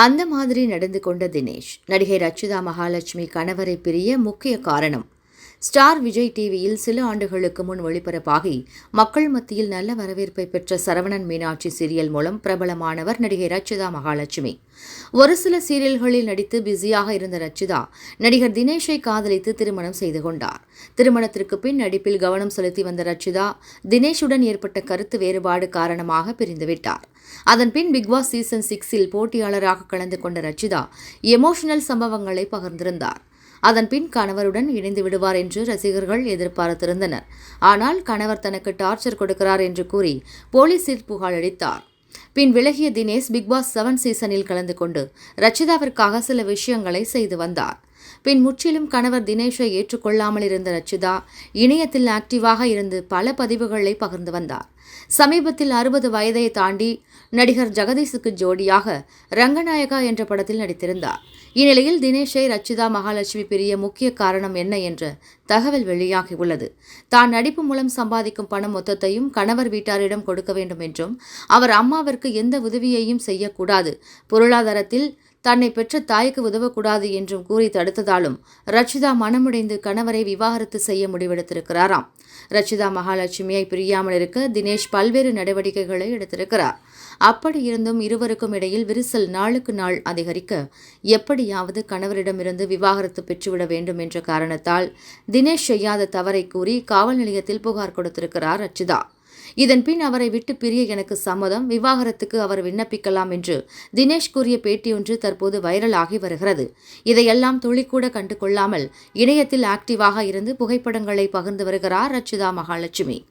அந்த மாதிரி நடந்து கொண்ட தினேஷ் நடிகை ரச்சிதா மகாலட்சுமி கணவரை பிரிய முக்கிய காரணம் ஸ்டார் விஜய் டிவியில் சில ஆண்டுகளுக்கு முன் ஒளிபரப்பாகி மக்கள் மத்தியில் நல்ல வரவேற்பை பெற்ற சரவணன் மீனாட்சி சீரியல் மூலம் பிரபலமானவர் நடிகை ரச்சிதா மகாலட்சுமி. ஒரு சில சீரியல்களில் நடித்து பிஸியாக இருந்த ரச்சிதா நடிகர் தினேஷை காதலித்து திருமணம் செய்து கொண்டார். திருமணத்திற்கு பின் நடிப்பில் கவனம் செலுத்தி வந்த ரச்சிதா தினேஷுடன் ஏற்பட்ட கருத்து வேறுபாடு காரணமாக பிரிந்துவிட்டார் அதன் பின் பிக்பாஸ் சீசன் சிக்ஸில் போட்டியாளராக கலந்து கொண்ட ரச்சிதா எமோஷனல் சம்பவங்களை பகிர்ந்திருந்தார். அதன் பின் கணவருடன் இணைந்து விடுவார் என்று ரசிகர்கள் எதிர்பார்த்திருந்தனர். ஆனால் கணவர் தனக்கு டார்ச்சர் கொடுக்கிறார் என்று கூறி போலீசில் புகார் அளித்தார். பின் விலகிய தினேஷ் பிக்பாஸ் செவன் சீசனில் கலந்து கொண்டு ரச்சிதாவிற்காக சில விஷயங்களை செய்து வந்தார். பின் முற்றிலும் கணவர் தினேஷை ஏற்றுக்கொள்ளாமல் இருந்த ரச்சிதா இணையத்தில் ஆக்டிவாக இருந்து பல பதிவுகளை பகிர்ந்து வந்தார். சமீபத்தில் அறுபது வயதை தாண்டி நடிகர் ஜெகதீஷுக்கு ஜோடியாக ரங்கநாயகா என்ற படத்தில் நடித்திருந்தார். இந்நிலையில் தினேஷை ரச்சிதா மகாலட்சுமி பிரிய முக்கிய காரணம் என்ன என்ற தகவல் வெளியாகியுள்ளது தான் நடிப்பு மூலம் சம்பாதிக்கும் பணம் மொத்தத்தையும் கணவர் வீட்டாரிடம் கொடுக்க வேண்டும் என்றும் அவர் அம்மாவிற்கு எந்த உதவியையும் செய்யக்கூடாது. பொருளாதாரத்தில் தன்னை பெற்ற தாய்க்கு உதவக்கூடாது என்றும் கூறி தடுத்ததாலும் ரச்சிதா மனமுடைந்து கணவரை விவாகரத்து செய்ய முடிவெடுத்திருக்கிறாராம். ரச்சிதா மகாலட்சுமியை பிரியாமல் இருக்க தினேஷ் பல்வேறு நடவடிக்கைகளை எடுத்திருக்கிறார். அப்படி இருந்தும் இருவருக்கும் இடையில் விரிசல் நாளுக்கு நாள் அதிகரிக்க எப்படியாவது கணவரிடமிருந்து விவாகரத்து பெற்றுவிட வேண்டும் என்ற காரணத்தால் தினேஷ் செய்யாத தவறை கூறி காவல் நிலையத்தில் புகார் கொடுத்திருக்கிறார் ரட்சிதா இதன் பின் அவரை விட்டு பிரிய எனக்கு சம்மதம் விவாகரத்துக்கு அவர் விண்ணப்பிக்கலாம் என்று தினேஷ் கூறிய பேட்டியொன்று தற்போது வைரலாகி வருகிறது. இதையெல்லாம் துளிக்கூட கண்டு கொள்ளாமல் இணையத்தில் ஆக்டிவாக இருந்து புகைப்படங்களை பகிர்ந்து வருகிறார் ரச்சிதா மகாலட்சுமி.